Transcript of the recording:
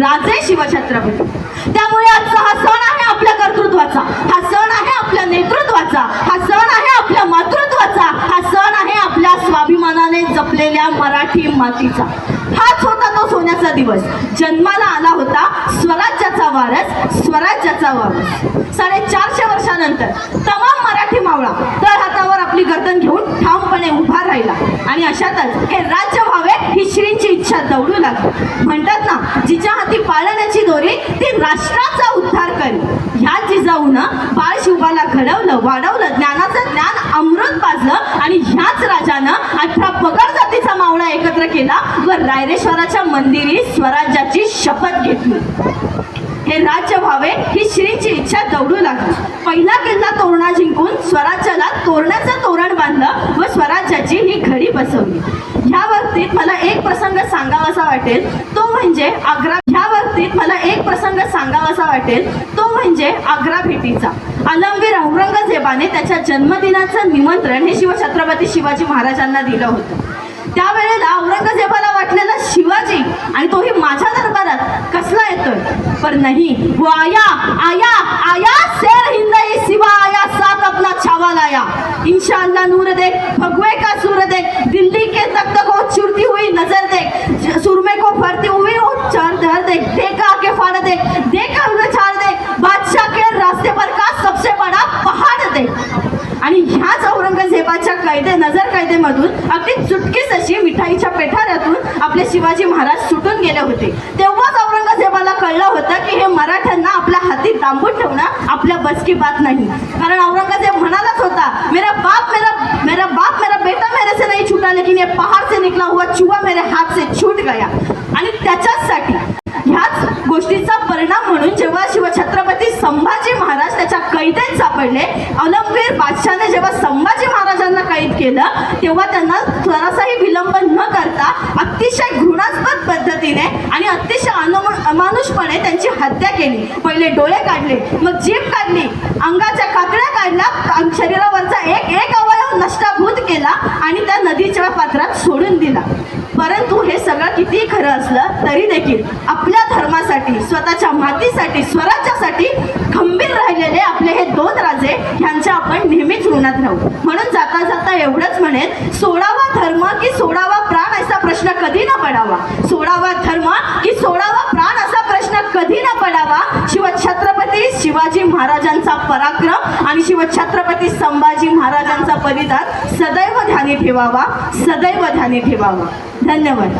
राजे शिवछत्रपती. त्यामुळे आजचा हा सण आहे आपल्या कर्तृत्वाचा. हा सण आहे आपल्या नेतृत्वाचा. हा सण आहे आपल्या मातृत्वाचा. हा सण आहे आपल्या स्वाभिमानाने जपलेल्या मराठी मातीचा. हाच होता तो सोन्याचा दिवस. जन्माला आला होता स्वराज्याचा वारस स्वराज्याचा वारस. साडेचारशे वर्षानंतर तमाम मराठी मावळा तळ हातावर आपली गर्दन घेऊन ठामपणे उभा राहिला. आणि अशातच हे राज्य व्हावे ही श्रींची इच्छा दौडू लागली. म्हणतात ना जिच्या हाती पाळण्याची दोरी ती राष्ट्राचा उद्धार करी. ह्या जिजाऊनं बाळ शिवबाला घडवलं वाढवलं ज्ञानाचं ज्ञान अमृत पाजलं आणि ह्याच राजानं अठरा पगड जातीचा मावळा एकत्र केला व रायरेश्वराच्या मंदिरी स्वराज्याची शपथ घेतली. हे राज्य व्हावे ही श्रीची इच्छा दौडू लागली. पहिला किल्ला तोरणा जिंकून स्वराज्याला तोरणाचं तोरण बांधलं व स्वराज्याची ही घडी बसवली. ह्या बाबतीत मला एक प्रसंग सांगावासा वाटेल तो म्हणजे आग्रा ह्या बाबतीत मला एक प्रसंग असेल तो म्हणजे आग्रा भेटीचा. अलमवीर औरंगजेबाने त्याच्या जन्मदिनाचं निमंत्रण हे शिवछत्रपती शिवाजी महाराजांना दिलं होतं. त्यावेळेला औरंगजेबाला वाटलेला शिवाजी आणि तोही माझ्या दरबारात कसला येतोय? पण नाही. वो आया आया आया शेर हिंद शिवा आया सात अपना छावा लाया इंशाअल्लाह नूर देख आज औरंगजेबाच्या कैदे नजर कैदेमधून अगदी चुटकीस अशी मिठाईच्या पेठाऱ्यातून आपले शिवाजी महाराज सुटून गेले होते. तेव्हाच औरंगजेबाला कळलं होतं की हे मराठ्यांना आपल्या हाती दांबून ठेवणं आपल्या बसकी बात नाही. कारण औरंगजेब म्हणालाच होता मेरा बाप मेरा मेरा बाप मेरा बेटा मेरे से नाही छुटा लेकिन ये पहाड़ से निकला हुआ चुवा मेरे हात से छूट गया. आणि त्याच्याचसाठी ह्याच गोष्टीचा परिणाम म्हणून जेव्हा शिवछत्रपती संभाजी सापडले. अलमवीर बादशाने जेव्हा संभाजी महाराजांना कैद केलं तेव्हा त्यांना थोडासाही विलंब न करता अतिशय घृणास्पद पद्धतीने आणि अतिशय अनम अमानुषपणे त्यांची हत्या केली. पहिले डोळे काढले मग जीभ काढली अंगाच्या काकड्या काढल्या शरीरावरचा एक एक अवयव नष्टाभूत केला आणि त्या नदीच्या पात्रात सोडून दिला. परंतु हे सगळं कितीही खरं असलं तरी देखील आपल्या धर्मासाठी स्वतःच्या मातीसाठी स्वराज्यासाठी खंबीर राहिलेले आपले हे आपण नेहमीच ऋणात राहू. म्हणून जाता जाता एवढंच म्हणेन सोडावा धर्म की सोडावा प्राण असा प्रश्न कधी न पडावा. सोडावा धर्म की सोडावा प्राण असा प्रश्न कधी न पडावा. शिवछत्रपती शिवाजी महाराजांचा पराक्रम आणि शिवछत्रपती संभाजी महाराजांचा बलिदान सदैव ध्यानी ठेवावा सदैव ध्यानी ठेवावा. धन्यवाद.